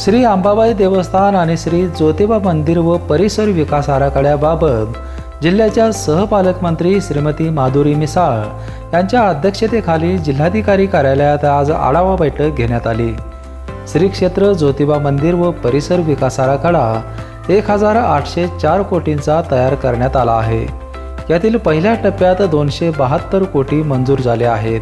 श्री अंबाबाई देवस्थान आणि श्री ज्योतिबा मंदिर व परिसर विकास आराखड्याबाबत जिल्ह्याच्या सहपालकमंत्री श्रीमती माधुरी मिसाळ यांच्या अध्यक्षतेखाली जिल्हाधिकारी कार्यालयात आज आढावा बैठक घेण्यात आली. श्री क्षेत्र ज्योतिबा मंदिर व परिसर विकास आराखडा एक हजार आठशे चार कोटींचा तयार करण्यात आला आहे. यातील पहिल्या टप्प्यात दोनशे बहात्तर कोटी मंजूर झाले आहेत.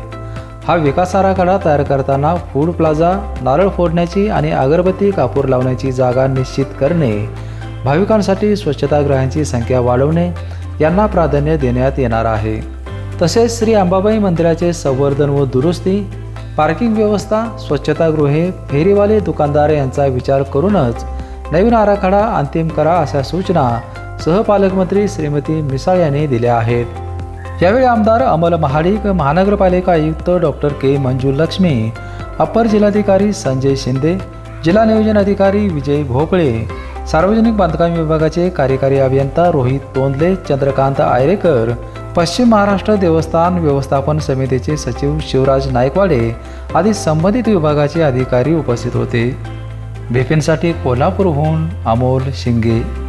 हा विकास आराखडा तयार करताना फूड प्लाझा नारळ फोडण्याची आणि अगरबत्ती कापूर लावण्याची जागा निश्चित करणे भाविकांसाठी स्वच्छतागृहांची संख्या वाढवणे यांना प्राधान्य देण्यात येणार आहे. तसेच श्री अंबाबाई मंदिराचे संवर्धन व दुरुस्ती पार्किंग व्यवस्था स्वच्छतागृहे फेरीवाले दुकानदार यांचा विचार करूनच नवीन आराखडा अंतिम करा अशा सूचना सहपालकमंत्री श्रीमती मिसाळ यांनी दिल्या आहेत. यावेळी आमदार अमल महाडिक महानगरपालिका आयुक्त doctor K Manju Lakshmi upper जिल्हाधिकारी संजय शिंदे जिल्हा नियोजन अधिकारी विजय भोपळे सार्वजनिक बांधकाम विभागाचे कार्यकारी अभियंता रोहित तोंदले चंद्रकांत आयरेकर पश्चिम महाराष्ट्र देवस्थान व्यवस्थापन समितीचे सचिव शिवराज नायकवाडे आदी संबंधित विभागाचे अधिकारी उपस्थित होते. बिपिनसाठी कोल्हापूरहून अमोल शिंगे.